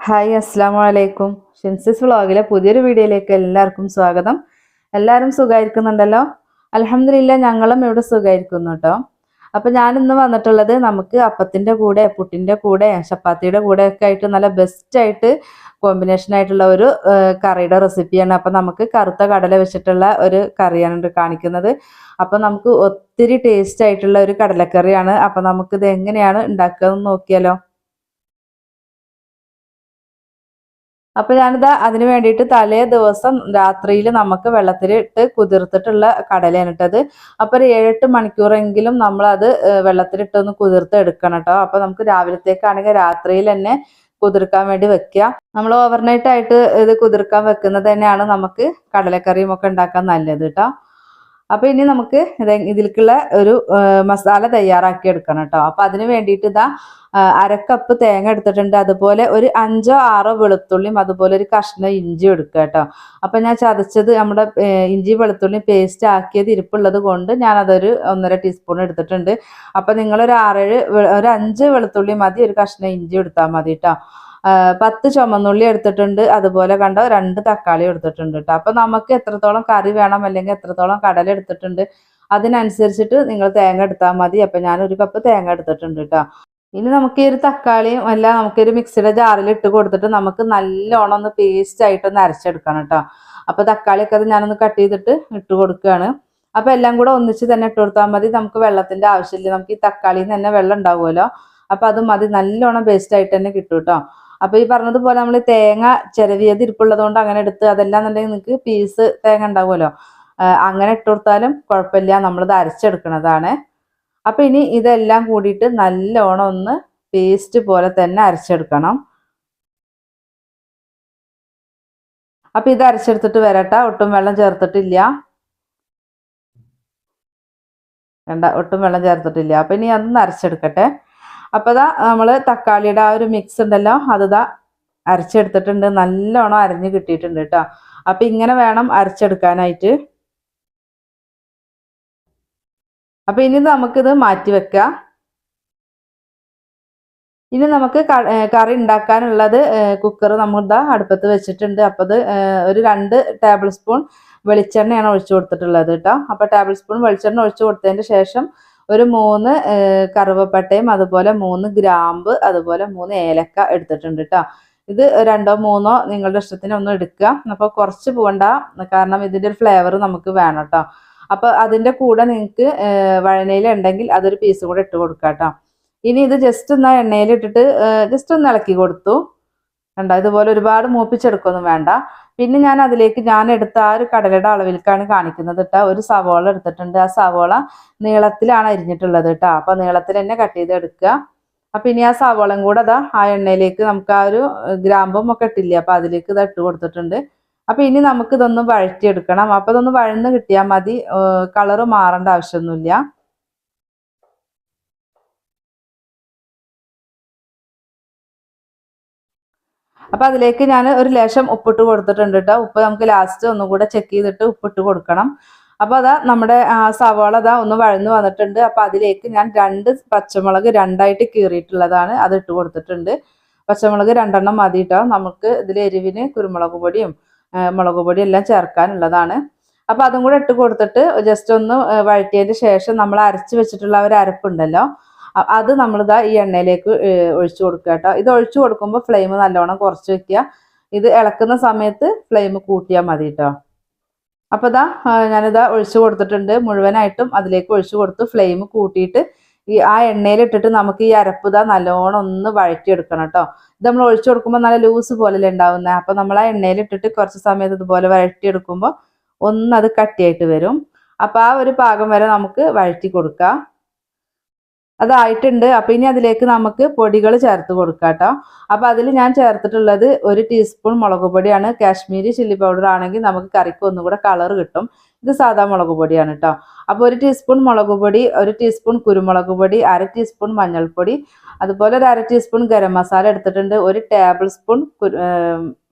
Hi അസ്സാം വലൈക്കും ഷിൻസിസ് വ്ളോഗിലെ പുതിയൊരു വീഡിയോയിലേക്ക് എല്ലാവർക്കും സ്വാഗതം. എല്ലാവരും സുഖമായിരിക്കുന്നുണ്ടല്ലോ അലഹമില്ല ഞങ്ങളും ഇവിടെ സുഖമായിരിക്കുന്നു കേട്ടോ അപ്പം ഞാനിന്ന് വന്നിട്ടുള്ളത് നമുക്ക് അപ്പത്തിന്റെ കൂടെ പുട്ടിന്റെ കൂടെ ചപ്പാത്തിയുടെ കൂടെ ഒക്കെ ആയിട്ട് നല്ല ബെസ്റ്റ് ആയിട്ട് കോമ്പിനേഷൻ ആയിട്ടുള്ള ഒരു കറിയുടെ റെസിപ്പിയാണ് അപ്പം നമുക്ക് കറുത്ത കടല വെച്ചിട്ടുള്ള ഒരു കറിയാണ് കാണിക്കുന്നത്. അപ്പം നമുക്ക് ഒത്തിരി ടേസ്റ്റ് ആയിട്ടുള്ള ഒരു കടലക്കറിയാണ്. അപ്പം നമുക്കിത് എങ്ങനെയാണ് ഉണ്ടാക്കുക എന്ന് നോക്കിയാലോ? അപ്പൊ ഞാനിത് അതിന് വേണ്ടിയിട്ട് തലേ ദിവസം രാത്രിയിൽ നമുക്ക് വെള്ളത്തിലിട്ട് കുതിർത്തിട്ടുള്ള കടലയാണ് ഇട്ടത്. അപ്പൊ ഒരു ഏഴെട്ട് മണിക്കൂറെങ്കിലും നമ്മൾ അത് വെള്ളത്തിലിട്ടൊന്ന് കുതിർത്ത് എടുക്കണം കേട്ടോ അപ്പൊ നമുക്ക് രാവിലത്തേക്കാണെങ്കിൽ രാത്രിയിൽ തന്നെ കുതിർക്കാൻ വേണ്ടി വെക്കുക. നമ്മൾ ഓവർനൈറ്റ് ആയിട്ട് ഇത് കുതിർക്കാൻ വെക്കുന്നത് തന്നെയാണ് നമുക്ക് കടലക്കറിയും ഒക്കെ ഉണ്ടാക്കാൻ നല്ലത് കേട്ടോ അപ്പൊ ഇനി നമുക്ക് ഇത് ഇതിലേക്കുള്ള ഒരു മസാല തയ്യാറാക്കി എടുക്കണം കേട്ടോ. അപ്പൊ അതിന് വേണ്ടിയിട്ട് ഇതാ അരക്കപ്പ് തേങ്ങ എടുത്തിട്ടുണ്ട്. അതുപോലെ ഒരു അഞ്ചോ ആറോ വെളുത്തുള്ളിയും അതുപോലെ ഒരു കഷ്ണം ഇഞ്ചി എടുക്കുക കേട്ടോ. അപ്പൊ ഞാൻ ചതച്ചത് നമ്മുടെ ഇഞ്ചി വെളുത്തുള്ളി പേസ്റ്റ് ആക്കിയത് ഇരിപ്പുള്ളത് കൊണ്ട് ഞാൻ അതൊരു ഒന്നര ടീസ്പൂൺ എടുത്തിട്ടുണ്ട്. അപ്പൊ നിങ്ങളൊരു ആറേഴ് ഒരു അഞ്ച് വെളുത്തുള്ളി മതി ഒരു കഷ്ണം ഇഞ്ചി എടുത്താൽ മതി കേട്ടോ. പത്ത് ചുമന്നുള്ളി എടുത്തിട്ടുണ്ട്. അതുപോലെ കണ്ട രണ്ട് തക്കാളി എടുത്തിട്ടുണ്ട് കേട്ടോ അപ്പൊ നമുക്ക് എത്രത്തോളം കറി വേണം അല്ലെങ്കിൽ എത്രത്തോളം കടല എടുത്തിട്ടുണ്ട് അതിനനുസരിച്ചിട്ട് നിങ്ങൾ തേങ്ങ എടുത്താൽ മതി. അപ്പൊ ഞാൻ ഒരു കപ്പ് തേങ്ങ എടുത്തിട്ടുണ്ട് കേട്ടോ ഇനി നമുക്ക് ഈ ഒരു തക്കാളിയും എല്ലാം നമുക്കൊരു മിക്സിയുടെ ജാറിൽ ഇട്ട് കൊടുത്തിട്ട് നമുക്ക് നല്ലോണം ഒന്ന് പേസ്റ്റ് ആയിട്ടൊന്ന് അരച്ചെടുക്കണം കേട്ടോ അപ്പൊ തക്കാളിയൊക്കെ അത് ഞാനൊന്ന് കട്ട് ചെയ്തിട്ട് ഇട്ട് കൊടുക്കുകയാണ്. അപ്പൊ എല്ലാം കൂടെ ഒന്നിച്ച് തന്നെ ഇട്ട് കൊടുത്താൽ മതി. നമുക്ക് വെള്ളത്തിന്റെ ആവശ്യമില്ല. നമുക്ക് ഈ തക്കാളിയിൽ നിന്ന് തന്നെ വെള്ളം ഉണ്ടാവുമല്ലോ. അപ്പൊ അത് മതി. നല്ലോണം പേസ്റ്റ് ആയിട്ട് തന്നെ കിട്ടും കേട്ടോ അപ്പൊ ഈ പറഞ്ഞതുപോലെ നമ്മൾ തേങ്ങ ചിരവിയത് ഇരിപ്പുള്ളത് കൊണ്ട് അങ്ങനെ എടുത്ത് അതെല്ലാം എന്നുണ്ടെങ്കിൽ നിങ്ങൾക്ക് പീസ് തേങ്ങ ഉണ്ടാവുമല്ലോ. അങ്ങനെ ഇട്ട് കൊടുത്താലും കുഴപ്പമില്ല. നമ്മളിത് അരച്ചെടുക്കണതാണ് അപ്പൊ ഇനി ഇതെല്ലാം കൂടിയിട്ട് നല്ലോണം ഒന്ന് പേസ്റ്റ് പോലെ തന്നെ അരച്ചെടുക്കണം. അപ്പൊ ഇത് അരച്ചെടുത്തിട്ട് വരട്ടെ. ഒട്ടും വെള്ളം ചേർത്തിട്ടില്ല. വേണ്ട ഒട്ടും വെള്ളം ചേർത്തിട്ടില്ല. അപ്പൊ ഇനി അതൊന്ന് അരച്ചെടുക്കട്ടെ. അപ്പൊ ഇതാ നമ്മൾ തക്കാളിയുടെ ആ ഒരു മിക്സ് ഉണ്ടല്ലോ അത് ഇതാ അരച്ചെടുത്തിട്ടുണ്ട്. നല്ലോണം അരഞ്ഞ് കിട്ടിയിട്ടുണ്ട് കേട്ടോ അപ്പൊ ഇങ്ങനെ വേണം അരച്ചെടുക്കാനായിട്ട്. അപ്പൊ ഇനി നമുക്കിത് മാറ്റി വെക്കാം. ഇനി നമുക്ക് കറി ഉണ്ടാക്കാനുള്ളത് കുക്കർ നമ്മൾ ഇതാ അടുപ്പത്ത് വെച്ചിട്ടുണ്ട്. അപ്പൊ അത് ഒരു രണ്ട് ടേബിൾ സ്പൂൺ വെളിച്ചെണ്ണയാണ് ഒഴിച്ചു കൊടുത്തിട്ടുള്ളത് കേട്ടോ അപ്പൊ ടേബിൾ സ്പൂൺ വെളിച്ചെണ്ണ ഒഴിച്ചു കൊടുത്തതിന് ശേഷം ഒരു മൂന്ന് കറുവപ്പട്ടയും അതുപോലെ മൂന്ന് ഗ്രാമ്പ് അതുപോലെ മൂന്ന് ഏലക്ക എടുത്തിട്ടുണ്ട് കേട്ടോ ഇത് രണ്ടോ മൂന്നോ നിങ്ങളുടെ ഇഷ്ടത്തിന് ഒന്ന് എടുക്കുക. അപ്പോൾ കുറച്ച് പോകണ്ട കാരണം ഇതിന്റെ ഒരു ഫ്ലേവർ നമുക്ക് വേണം കേട്ടോ അപ്പോൾ അതിന്റെ കൂടെ നിങ്ങൾക്ക് വഴനയില ഉണ്ടെങ്കിൽ അതൊരു പീസ് കൂടെ ഇട്ട് കൊടുക്കാം കേട്ടോ ഇനി ഇത് ജസ്റ്റ് ഒന്ന് എണ്ണയിൽ ഇട്ടിട്ട് ജസ്റ്റ് ഒന്ന് ഇളക്കി കൊടുത്തു. കണ്ടോ? ഇതുപോലെ ഒരുപാട് മൂപ്പിച്ചെടുക്കൊന്നും വേണ്ട. പിന്നെ ഞാൻ അതിലേക്ക് ഞാൻ എടുത്ത ആ ഒരു കടലയുടെ അളവിലേക്കാണ് കാണിക്കുന്നത് കേട്ടോ. ഒരു സവോള എടുത്തിട്ടുണ്ട്. ആ സവോള നീളത്തിലാണ് അരിഞ്ഞിട്ടുള്ളത് കേട്ടോ. അപ്പൊ നീളത്തിൽ തന്നെ കട്ട് ചെയ്ത് എടുക്കുക. അപ്പൊ ഇനി ആ സവോളം കൂടെ അതാ ആ എണ്ണയിലേക്ക് നമുക്ക് ആ ഒരു ഗ്രാമ്പും ഒക്കെ ഇട്ടില്ലേ? അപ്പൊ അതിലേക്ക് ഇത് ഇട്ട് കൊടുത്തിട്ടുണ്ട്. അപ്പൊ ഇനി നമുക്ക് ഇതൊന്ന് വഴറ്റിയെടുക്കണം. അപ്പൊ ഇതൊന്ന് വഴന്ന് കിട്ടിയാൽ മതി. കളറ് മാറേണ്ട ആവശ്യമൊന്നുമില്ല. അപ്പൊ അതിലേക്ക് ഞാൻ ഒരു ലേശം ഉപ്പിട്ട് കൊടുത്തിട്ടുണ്ട് കേട്ടോ. ഉപ്പ് നമുക്ക് ലാസ്റ്റ് ഒന്നും കൂടെ ചെക്ക് ചെയ്തിട്ട് ഉപ്പിട്ട് കൊടുക്കണം. അപ്പൊ അതാ നമ്മുടെ സവാള അതാ ഒന്ന് വഴന്നു വന്നിട്ടുണ്ട്. അപ്പൊ അതിലേക്ക് ഞാൻ രണ്ട് പച്ചമുളക് രണ്ടായിട്ട് കീറിയിട്ടുള്ളതാണ് അത് ഇട്ട് കൊടുത്തിട്ടുണ്ട്. പച്ചമുളക് രണ്ടെണ്ണം മതി കേട്ടോ നമുക്ക് ഇതിൽ എരിവിന് കുരുമുളക് പൊടിയും മുളക് പൊടിയും എല്ലാം ചേർക്കാനുള്ളതാണ്. അപ്പൊ അതും കൂടെ ഇട്ട് കൊടുത്തിട്ട് ജസ്റ്റ് ഒന്ന് വഴറ്റിയതിന് ശേഷം നമ്മൾ അരച്ച് വെച്ചിട്ടുള്ള ഒരു അരപ്പുണ്ടല്ലോ അത് നമ്മളിതാ ഈ എണ്ണയിലേക്ക് ഒഴിച്ചു കൊടുക്കുക കേട്ടോ. ഇത് ഒഴിച്ചു കൊടുക്കുമ്പോൾ ഫ്ലെയിം നല്ലോണം കുറച്ച് വെക്കുക. ഇത് ഇളക്കുന്ന സമയത്ത് ഫ്ലെയിം കൂട്ടിയാൽ മതി കേട്ടോ. അപ്പൊ ഇതാ ഞാനിതാ ഒഴിച്ചു കൊടുത്തിട്ടുണ്ട്. മുഴുവനായിട്ടും അതിലേക്ക് ഒഴിച്ചു കൊടുത്ത് ഫ്ലെയിം കൂട്ടിയിട്ട് ഈ ആ എണ്ണയിലിട്ടിട്ട് നമുക്ക് ഈ അരപ്പ് ഇതാ നല്ലോണം ഒന്ന് വഴറ്റിയെടുക്കണം കേട്ടോ. ഇത് നമ്മൾ ഒഴിച്ചു കൊടുക്കുമ്പോൾ നല്ല ലൂസ് പോലെയല്ലേ ഉണ്ടാവുന്നത് അപ്പൊ നമ്മൾ ആ എണ്ണയിലിട്ടിട്ട് കുറച്ച് സമയത്ത് ഇതുപോലെ വഴറ്റിയെടുക്കുമ്പോൾ ഒന്ന് അത് കട്ടിയായിട്ട് വരും. അപ്പൊ ആ ഒരു പാകം വരെ നമുക്ക് വഴറ്റി കൊടുക്കാം. അതായിട്ടുണ്ട്. അപ്പം ഇനി അതിലേക്ക് നമുക്ക് പൊടികൾ ചേർത്ത് കൊടുക്കാം കേട്ടോ. അപ്പം അതിൽ ഞാൻ ചേർത്തിട്ടുള്ളത് ഒരു ടീസ്പൂൺ മുളക് പൊടിയാണ്. കാശ്മീരി ചില്ലി പൗഡർ ആണെങ്കിൽ നമുക്ക് കറിക്ക് ഒന്നുകൂടെ കളർ കിട്ടും. ഇത് സാധാ മുളക് പൊടിയാണ് കേട്ടോ. അപ്പോൾ ഒരു ടീസ്പൂൺ മുളക് പൊടി ഒരു ടീസ്പൂൺ കുരുമുളക് പൊടി അര ടീസ്പൂൺ മഞ്ഞൾപ്പൊടി അതുപോലെ ഒരു അര ടീസ്പൂൺ ഗരം മസാല എടുത്തിട്ടുണ്ട് ഒരു ടേബിൾ സ്പൂൺ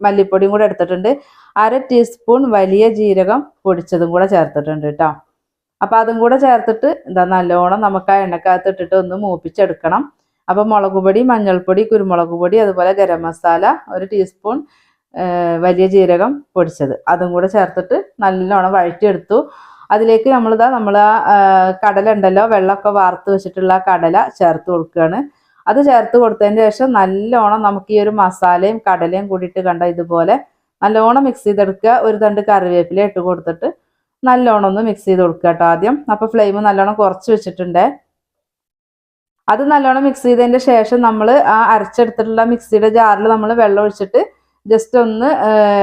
മല്ലിപ്പൊടിയും കൂടെ എടുത്തിട്ടുണ്ട് അര ടീസ്പൂൺ വലിയ ജീരകം പൊടിച്ചതും കൂടെ ചേർത്തിട്ടുണ്ട് കേട്ടോ. അപ്പൊ അതും കൂടെ ചേർത്തിട്ട് എന്താ നല്ലോണം നമുക്ക് ആ എണ്ണക്കകത്ത് ഇട്ടിട്ട് ഒന്ന് മൂപ്പിച്ചെടുക്കണം. അപ്പോൾ മുളക് പൊടി മഞ്ഞൾപ്പൊടി കുരുമുളക് പൊടി അതുപോലെ ഗരം മസാല ഒരു ടീസ്പൂൺ വലിയ ജീരകം പൊടിച്ചത്. അതും കൂടെ ചേർത്തിട്ട് നല്ലോണം വഴറ്റിയെടുത്തു. അതിലേക്ക് നമ്മളിതാ നമ്മൾ ആ കടല ഉണ്ടല്ലോ വെള്ളമൊക്കെ വാർത്ത് വെച്ചിട്ടുള്ള കടല ചേർത്ത് കൊടുക്കുകയാണ്. അത് ചേർത്ത് കൊടുത്തതിന് ശേഷം നല്ലോണം നമുക്ക് ഈ ഒരു മസാലയും കടലയും കൂടിയിട്ട് കണ്ട ഇതുപോലെ നല്ലോണം മിക്സ് ചെയ്തെടുക്കുക. ഒരു തണ്ട് കറിവേപ്പില ഇട്ട് കൊടുത്തിട്ട് നല്ലോണം ഒന്ന് മിക്സ് ചെയ്ത് കൊടുക്കുക കേട്ടോ ആദ്യം. അപ്പോൾ ഫ്ലെയിം നല്ലോണം കുറച്ച് വെച്ചിട്ടുണ്ട്. അത് നല്ലോണം മിക്സ് ചെയ്തതിന്റെ ശേഷം നമ്മൾ ആ അരച്ചെടുത്തിട്ടുള്ള മിക്സിയുടെ ജാറിൽ നമ്മൾ വെള്ളം ഒഴിച്ചിട്ട് ജസ്റ്റ് ഒന്ന്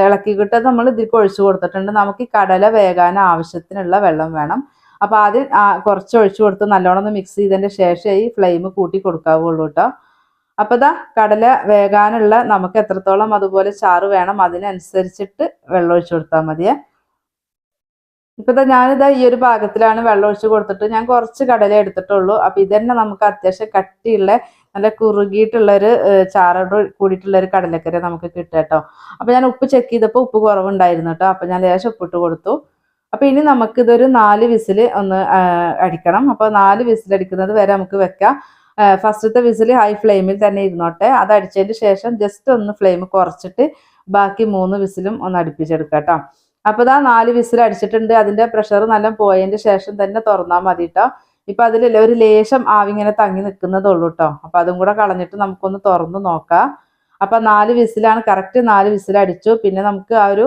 ഇളക്കി ഇളക്കിക്കിട്ട് നമ്മൾ ഇതിലേക്ക് ഒഴിച്ചു കൊടുത്തിട്ടുണ്ട്. നമുക്ക് ഈ കടല വേകാൻ ആവശ്യത്തിനുള്ള വെള്ളം വേണം. അപ്പോൾ ആദ്യം കുറച്ച് ഒഴിച്ചു കൊടുത്ത് നല്ലോണം ഒന്ന് മിക്സ് ചെയ്തതിന്റെ ശേഷം ഈ ഫ്ലെയിം കൂട്ടി കൊടുക്കാവുള്ളൂ കേട്ടോ അപ്പോൾ ഇതാ കടല വേകാനുള്ള നമുക്ക് എത്രത്തോളം അതുപോലെ ചാറ് വേണം അതിനനുസരിച്ചിട്ട് വെള്ളം ഒഴിച്ചു കൊടുത്താൽ മതിയേ. ഇപ്പൊ ഞാനിതാ ഈ ഒരു പാകത്തിലാണ് വെള്ളം ഒഴിച്ച് കൊടുത്തിട്ട് ഞാൻ കുറച്ച് കടല എടുത്തിട്ടുള്ളൂ. അപ്പൊ ഇതന്നെ നമുക്ക് അത്യാവശ്യം കട്ടിയുള്ള നല്ല കുറുകിയിട്ടുള്ള ഒരു ചാറോട് കൂടിയിട്ടുള്ള ഒരു കടലക്കറി നമുക്ക് കിട്ടും കേട്ടോ. അപ്പൊ ഞാൻ ഉപ്പ് ചെക്ക് ചെയ്തപ്പോൾ ഉപ്പ് കുറവുണ്ടായിരുന്നു കേട്ടോ. അപ്പൊ ഞാൻ ലേശം ഉപ്പിട്ട് കൊടുത്തു. അപ്പൊ ഇനി നമുക്ക് ഇതൊരു നാല് വിസിൽ ഒന്ന് അടിക്കണം. അപ്പൊ നാല് വിസിൽ അടിക്കുന്നത് വരെ നമുക്ക് വെക്കാം. ഫസ്റ്റത്തെ വിസിൽ ഹൈ ഫ്ലെയിമിൽ തന്നെ ഇരുന്നോട്ടെ. അത് അടിച്ചതിന് ശേഷം ജസ്റ്റ് ഒന്ന് ഫ്ലെയിം കുറച്ചിട്ട് ബാക്കി മൂന്ന് വിസിലും ഒന്ന് അടുപ്പിച്ചെടുക്കാം കേട്ടോ. അപ്പൊ ഇതാ നാല് വിസിൽ അടിച്ചിട്ടുണ്ട്. അതിന്റെ പ്രഷർ നല്ല പോയതിന്റെ ശേഷം തന്നെ തുറന്നാൽ മതി കേട്ടോ ഇപ്പൊ അതിലല്ലേ ഒരു ലേശം ആവിങ്ങനെ തങ്ങി നിൽക്കുന്നതേ ഉള്ളൂ കേട്ടോ അപ്പൊ അതും കൂടെ കളഞ്ഞിട്ട് നമുക്കൊന്ന് തുറന്ന് നോക്കാം. അപ്പൊ നാല് വിസിലാണ് കറക്റ്റ് നാല് വിസിൽ അടിച്ചു. പിന്നെ നമുക്ക് ആ ഒരു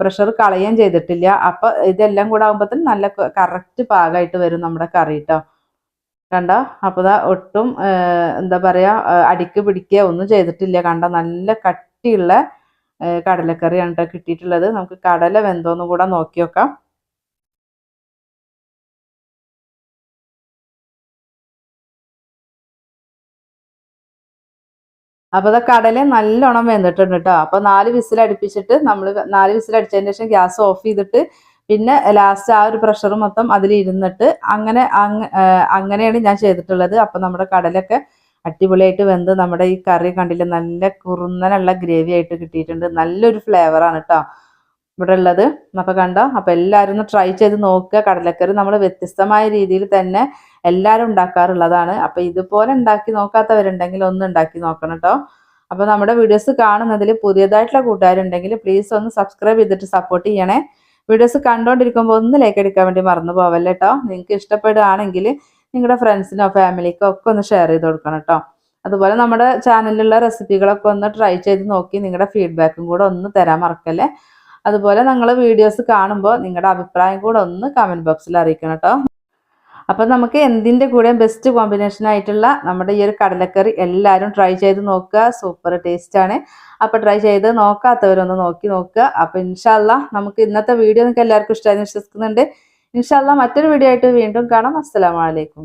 പ്രഷർ കളയുകയും ചെയ്തിട്ടില്ല. അപ്പൊ ഇതെല്ലാം കൂടെ ആകുമ്പോഴത്തേന് നല്ല കറക്റ്റ് പാകമായിട്ട് വരും നമ്മുടെ കറി കേട്ടോ കണ്ട? അപ്പൊ ദാ ഒട്ടും എന്താ പറയാ അടിക്ക് പിടിക്കുക ഒന്നും ചെയ്തിട്ടില്ല. കണ്ട? നല്ല കട്ടിയുള്ള കടലക്കറിയാണ് കേട്ടോ കിട്ടിയിട്ടുള്ളത്. നമുക്ക് കടല വെന്തോന്നും കൂടെ നോക്കി നോക്കാം. അപ്പൊ അത് കടല നല്ലോണം വെന്തിട്ടുണ്ട് കേട്ടോ അപ്പൊ നാല് വിസിൽ അടുപ്പിച്ചിട്ട് നമ്മൾ നാല് വിസിൽ അടിച്ചതിന് ശേഷം ഗ്യാസ് ഓഫ് ചെയ്തിട്ട് പിന്നെ ലാസ്റ്റ് ആ ഒരു പ്രഷർ മൊത്തം അതിലിരുന്നിട്ട് അങ്ങനെ അങ്ങ- അങ്ങനെയാണ് ഞാൻ ചെയ്തിട്ടുള്ളത്. അപ്പൊ നമ്മുടെ കടലൊക്കെ അടിപൊളിയായിട്ട് വെന്ത് നമ്മുടെ ഈ കറി കണ്ടില്ല നല്ല കുറുന്നനുള്ള ഗ്രേവി ആയിട്ട് കിട്ടിയിട്ടുണ്ട്. നല്ലൊരു ഫ്ലേവറാണ് കേട്ടോ ഇവിടെ ഉള്ളത്. അപ്പൊ കണ്ടോ? അപ്പൊ എല്ലാവരും ഒന്ന് ട്രൈ ചെയ്ത് നോക്കുക. കടലക്കറി നമ്മൾ വ്യത്യസ്തമായ രീതിയിൽ തന്നെ എല്ലാവരും ഉണ്ടാക്കാറുള്ളതാണ്. അപ്പൊ ഇതുപോലെ ഉണ്ടാക്കി നോക്കാത്തവരുണ്ടെങ്കിൽ ഒന്ന് ഉണ്ടാക്കി നോക്കണം കേട്ടോ അപ്പൊ നമ്മുടെ വീഡിയോസ് കാണുന്നതിൽ പുതിയതായിട്ടുള്ള കൂട്ടുകാരുണ്ടെങ്കിൽ പ്ലീസ് ഒന്ന് സബ്സ്ക്രൈബ് ചെയ്തിട്ട് സപ്പോർട്ട് ചെയ്യണേ. വീഡിയോസ് കണ്ടുകൊണ്ടിരിക്കുമ്പോൾ ഒന്ന് ലൈക്ക് എടുക്കാൻ വേണ്ടി മറന്നു പോവല്ലേ കേട്ടോ നിങ്ങൾക്ക് ഇഷ്ടപ്പെടുകയാണെങ്കിൽ നിങ്ങളുടെ ഫ്രണ്ട്സിനോ ഫാമിലിക്കോ ഒക്കെ ഒന്ന് ഷെയർ ചെയ്ത് കൊടുക്കണം കേട്ടോ അതുപോലെ നമ്മുടെ ചാനലിലുള്ള റെസിപ്പികളൊക്കെ ഒന്ന് ട്രൈ ചെയ്ത് നോക്കി നിങ്ങളുടെ ഫീഡ്ബാക്കും കൂടെ ഒന്ന് തരാൻ മറക്കല്ലേ. അതുപോലെ നിങ്ങൾ വീഡിയോസ് കാണുമ്പോൾ നിങ്ങളുടെ അഭിപ്രായം കൂടെ ഒന്ന് കമന്റ് ബോക്സിൽ അറിയിക്കണം കേട്ടോ അപ്പം നമുക്ക് എന്തിന്റെ കൂടെ ബെസ്റ്റ് കോമ്പിനേഷൻ ആയിട്ടുള്ള നമ്മുടെ ഈ ഒരു കടലക്കറി എല്ലാവരും ട്രൈ ചെയ്ത് നോക്കുക. സൂപ്പർ ടേസ്റ്റ് ആണ്. അപ്പോൾ ട്രൈ ചെയ്ത് നോക്കാത്തവരൊന്ന് നോക്കി നോക്കുക. അപ്പോൾ ഇൻഷാല്ല നമുക്ക് ഇന്നത്തെ വീഡിയോ നിങ്ങൾക്ക് എല്ലാവർക്കും ഇഷ്ടമായി വിശ്വസിക്കുന്നുണ്ട്. ഇൻഷാല്ല മറ്റൊരു വീഡിയോ ആയിട്ട് വീണ്ടും കാണാം. അസ്സലാമലൈക്കും